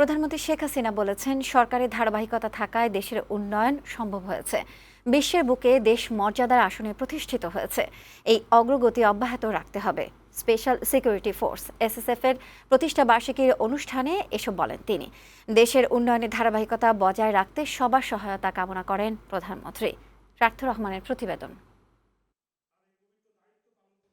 প্রধানমন্ত্রী শেখ হাসিনা বলেছেন সরকারের ধারাবাহিকতা থাকায় দেশের উন্নয়ন সম্ভব হয়েছে। বিশ্বের বুকে দেশ মর্যাদার আসনে প্রতিষ্ঠিত হয়েছে। এই অগ্রগতি অব্যাহত রাখতে হবে। স্পেশাল সিকিউরিটি ফোর্স, এসএসএফ এর প্রতিষ্ঠা বার্ষিকীর অনুষ্ঠানে এসব বলেন তিনি। দেশের উন্নয়নের ধারাবাহিকতা বজায় রাখতে সবার সহায়তা কামনা করেন প্রধানমন্ত্রী। রার্থ রহমানের প্রতিবেদন।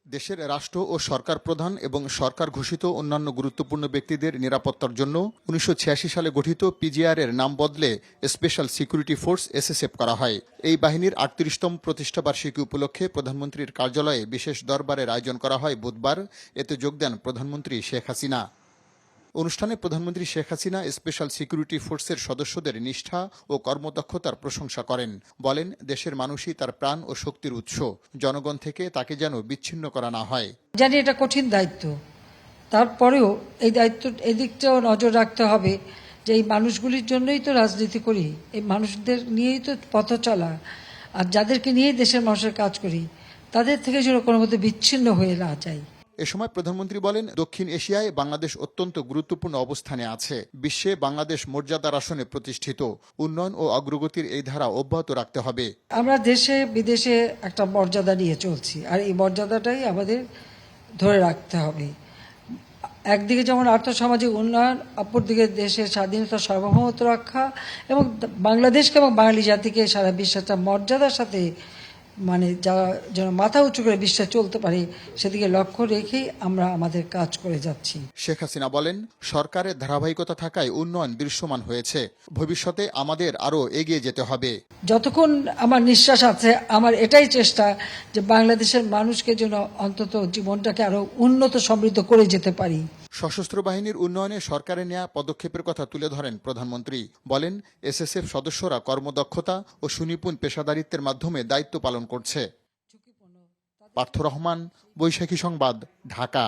দেশের রাষ্ট্র ও সরকার প্রধান এবং সরকার ঘোষিত অন্যান্য গুরুত্বপূর্ণ ব্যক্তিদের নিরাপত্তার জন্য উনিশশো ছিয়াশি সালে গঠিত পিজিআর এর নাম বদলে স্পেশাল সিকিউরিটি ফোর্স এসএসএফ করা হয়। এই বাহিনীর আটত্রিশতম প্রতিষ্ঠাবার্ষিকী উপলক্ষে প্রধানমন্ত্রীর কার্যালয়ে বিশেষ দরবারের আয়োজন করা হয় বুধবার। এতে যোগ দেন প্রধানমন্ত্রী শেখ হাসিনা। অনুষ্ঠানে প্রধানমন্ত্রী শেখ হাসিনা স্পেশাল সিকিউরিটি ফোর্সের সদস্যদের নিষ্ঠা ও কর্মদক্ষতার প্রশংসা করেন। বলেন, দেশের মানুষই তার প্রাণ ও শক্তির উৎস। জনগণ থেকে তাকে যেন বিচ্ছিন্ন করা না হয়। জানি এটা কঠিন দায়িত্ব। তারপরেও এই দায়িত্ব এদিকটাও নজর রাখতে হবে যে এই মানুষগুলির জন্যই তো রাজনীতি করি। এই মানুষদের নিয়েই তো পথ চলা। আর যাদেরকে নিয়ে দেশের মানুষের কাজ করি, তাদের থেকে যেন কোনো মধ্যে বিচ্ছিন্ন হয়ে না যায় এ সময় প্রধানমন্ত্রী বলেন, দক্ষিণ এশিয়ায় বাংলাদেশ অত্যন্ত গুরুত্বপূর্ণ অবস্থানে আছে। বিশ্বে বাংলাদেশ মর্যাদার আসনে প্রতিষ্ঠিত। উন্নয়ন ও অগ্রগতির এই ধারা অব্যাহত রাখতে হবে। আমরা দেশে, বিদেশে একটা মর্যাদা নিয়ে চলছি। আর এই মর্যাদাটাই আমাদের ধরে রাখতে হবে। একদিকে যেমন আর্থসামাজিক উন্নয়ন, অপরদিকে দেশের স্বাধীনতা সার্বভৌমত্ব রক্ষা এবং বাংলাদেশকে এবং বাঙালি জাতিকে সারা বিশ্বে একটা মর্যাদার সাথে মানে যা যেন মাথা উঁচু করে বিশ্বে চলতে পারে সেদিকে লক্ষ্য রেখেই আমরা আমাদের কাজ করে যাচ্ছি। শেখ হাসিনা বলেন সরকারের ধারাবাহিকতা থাকায় উন্নয়ন দৃশ্যমান হয়েছে। ভবিষ্যতে আমাদের আরও এগিয়ে যেতে হবে। যতক্ষণ আমার নিঃশ্বাস আছে আমার এটাই চেষ্টা যে বাংলাদেশের মানুষকে যেন অন্তত জীবনটাকে আরও উন্নত সমৃদ্ধ করে যেতে পারি। সশস্ত্র বাহিনীর উন্নয়নে সরকারের নেওয়া পদক্ষেপের কথা তুলে ধরেন প্রধানমন্ত্রী। বলেন এসএসএফ সদস্যরা কর্মদক্ষতা ও সুনিপুণ পেশাদারিত্বের মাধ্যমে দায়িত্ব পালন করছে। পার্থ রহমান বৈশাখী সংবাদ ঢাকা।